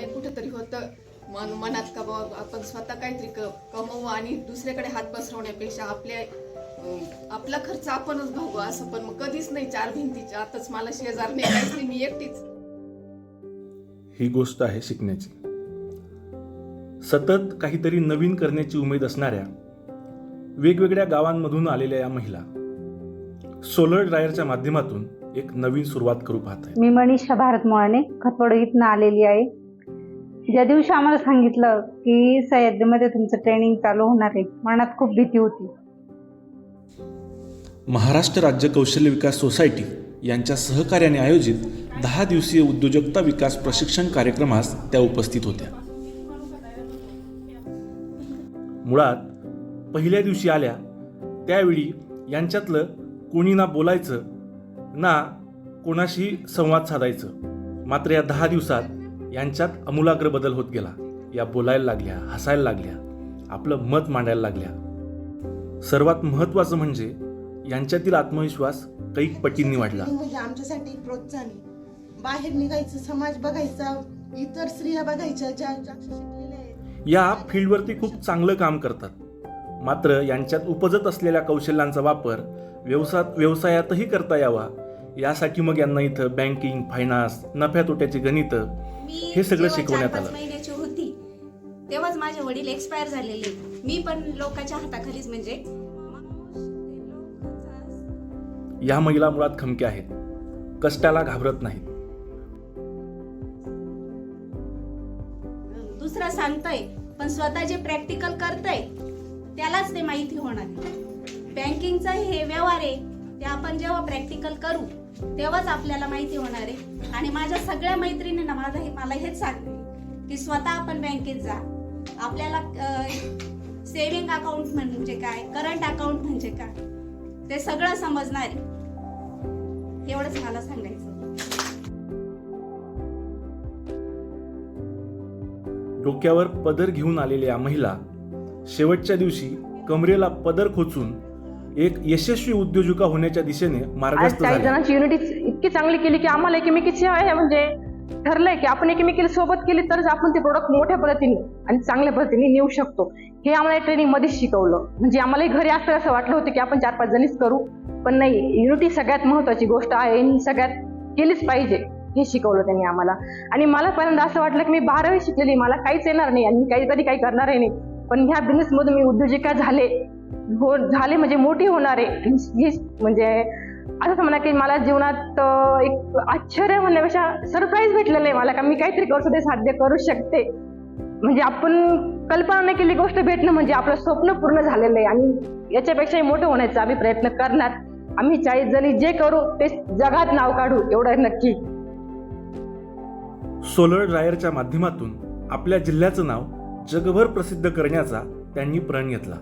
एक कुठेतरी होतं. मन मनात का बाबा आपण स्वतः काहीतरी कमवू आणि दुसऱ्याकडे हात पसरवण्यापेक्षा आपल्या आपला खर्च आपणच भागू असं पण मग कधीच नाही चार भिंतीच्या आताच. मला शेजार नाही काहीच नाही मी एकटीच. ही गोष्ट आहे शिकण्याची. सतत काहीतरी नवीन करण्याची उमेद असणाऱ्या वेगवेगळ्या गावांमधून आलेल्या या महिला सोलर ड्रायरच्या माध्यमातून एक नवीन सुरुवात करू पाहत मी मनीषा भारत मोहाने खतवड इथनं आलेली आहे. ज्या दिवशी आम्हाला सांगितलं की सह्याद्रीमध्ये तुमचं ट्रेनिंग चालू होणार आहे मनात खूप भीती होती. महाराष्ट्र राज्य कौशल्य विकास सोसायटी यांच्या सहकार्याने आयोजित दहा दिवसीय उद्योजकता विकास प्रशिक्षण कार्यक्रमास त्या उपस्थित होत्या. मुळात पहिल्या दिवशी आल्या त्यावेळी यांच्यातलं कोणी ना बोलायचं ना कोणाशी संवाद साधायचं. मात्र या दहा दिवसात यांच्यात अमूलाग्र बदल होत गेला. या बोलायला लागल्या हसायला लागल्या आपलं मत मांडायला लागल्या. सर्वात महत्त्वाचं म्हणजे यांच्यातील आत्मविश्वास कैक पटींनी वाढला. म्हणजे आमच्यासाठी प्रोत्साहन. बाहेर निघायचं समाज बघायचा इतर स्त्रिया बघायच्या ज्या या फील्डवरती खूप चांगलं काम करतात. मात्र यांच्यात उपजत असलेल्या कौशल्यांचा वापर व्यवसा व्यवसायातही करता यावा. यासाठी मग यांना इथं बँकिंग फायनान्स नफ्या तोट्याची गणितं हे सगळं शिकवण्यात आलं. महिन्याची होती तेव्हाच माझे वडील एक्सपायर झालेले. मी पण लोकांच्या हाताखालीच म्हणजे या महिला मुळात खमक्या आहेत. कष्टाला घाबरत नाहीत. दुसरा सांगतय पण स्वतः जे प्रॅक्टिकल करतय त्यालाच ते माहिती होणार बँकिंगचा हे व्यवहार आहे ते आपण जेव्हा प्रॅक्टिकल करू तेव्हाच आपल्याला माहिती होणार आहे. आणि माझ्या सगळ्या मैत्रिणींना माझं हे मला हेच सांगते की स्वतः आपण बँकेत जा. आपल्याला सेव्हिंग अकाउंट म्हणजे काय? करंट अकाउंट म्हणजे काय? ते सगळं समजणार आहे. एवढंच मला सांगायचं डोक्यावर पदर घेऊन आलेल्या महिला शेवटच्या दिवशी कमरेला पदर खोचून एक यशस्वी उद्योजका होण्याच्या दिशेने मार्गस्थ काही झाल्या जणांची युनिटी इतकी चांगली केली की आम्हाला एकमेकीची आहे. म्हणजे ठरलंय की आपण एकमेकीला सोबत केली तरच आपण ते प्रोडक्ट मोठ्या पद्धतीने आणि चांगल्या पद्धतीने नेऊ शकतो. हे आम्हाला ट्रेनिंगमध्ये शिकवलं. म्हणजे आम्हालाही घरी असतं असं वाटलं होतं की आपण चार पाच जणीच करू. पण नाही युनिटी सगळ्यात महत्वाची गोष्ट आहे. आणि सगळ्यात केलीच पाहिजे. हे शिकवलं त्यांनी आम्हाला. आणि मला पहिल्यांदा असं वाटलं की मी बारावी शिकलेली. मला काहीच येणार नाही आणि मी काही कधी काही करणार नाही. पण ह्या बिझनेस मधून मी उद्योजिका झाले. हो झाले म्हणजे मोठी होणार आहे. ही म्हणजे असं म्हणा की मला जीवनात एक आश्चर्य म्हणण्यापेक्षा सरप्राईज भेटलेलं आहे मला. का मी काहीतरी करू ते साध्य करू शकते. म्हणजे आपण कल्पना नाही केली गोष्ट भेटणं म्हणजे आपलं स्वप्न पूर्ण झालेलं आहे. आणि याच्यापेक्षाही मोठं होण्याचा आम्ही प्रयत्न करणार. आम्ही चाळीस जणी जे करू ते जगात नाव काढू एवढं नक्की. सोलर ड्रायरच्या माध्यमातून आपल्या जिल्ह्याचं नाव जगभर प्रसिद्ध करण्याचा त्यांनी प्रण घेतला.